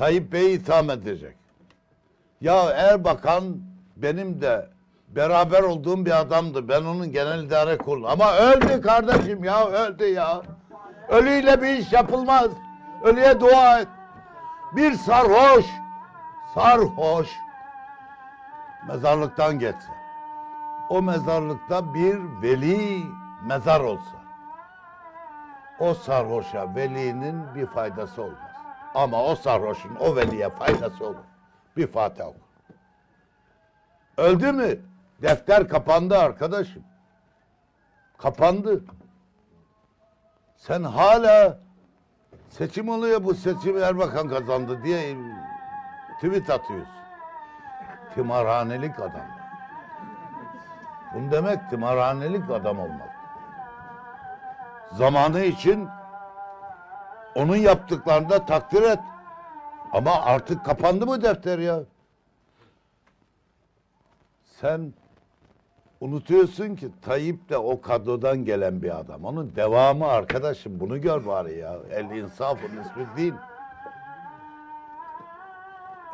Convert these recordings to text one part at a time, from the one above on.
Tayyip Bey'i itham edecek. Ya Erbakan benim de beraber olduğum bir adamdı. Ben onun genel idare kurulu. Ama öldü kardeşim ya öldü ya. Ölüyle bir iş yapılmaz. Ölüye dua et. Bir sarhoş, sarhoş mezarlıktan geçse. O mezarlıkta bir veli mezar olsa. O sarhoşa velinin bir faydası olmaz. Ama o sarhoşun o veliye faydası olur. Bir Fatiha okur. Öldü mü? Defter kapandı arkadaşım. Kapandı. Sen hala seçim oluyor bu seçimi Erbakan kazandı diye tweet atıyorsun. Tımarhanelik adam. Bunu demek tımarhanelik adam olmak. Zamanı için onun yaptıklarını da takdir et. Ama artık kapandı mı defter ya? Sen unutuyorsun ki Tayyip de o kadrodan gelen bir adam. Onun devamı arkadaşım bunu gör bari ya. El insafı nisbüddin.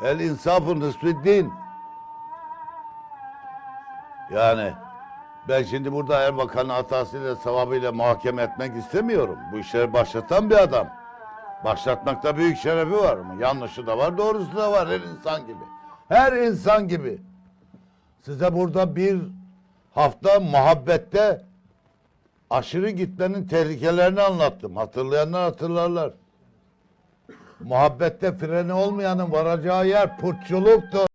El insafı nisbüddin. Yani ben şimdi burada Erbakan'ın hatasıyla sevabıyla muhakeme etmek istemiyorum. Bu işleri başlatan bir adam. Başlatmakta büyük şerefi var mı? Yanlışı da var, doğrusu da var her insan gibi. Her insan gibi. Size burada bir hafta muhabbette aşırı gitmenin tehlikelerini anlattım. Hatırlayanlar hatırlarlar. Muhabbette freni olmayanın varacağı yer putçuluktur.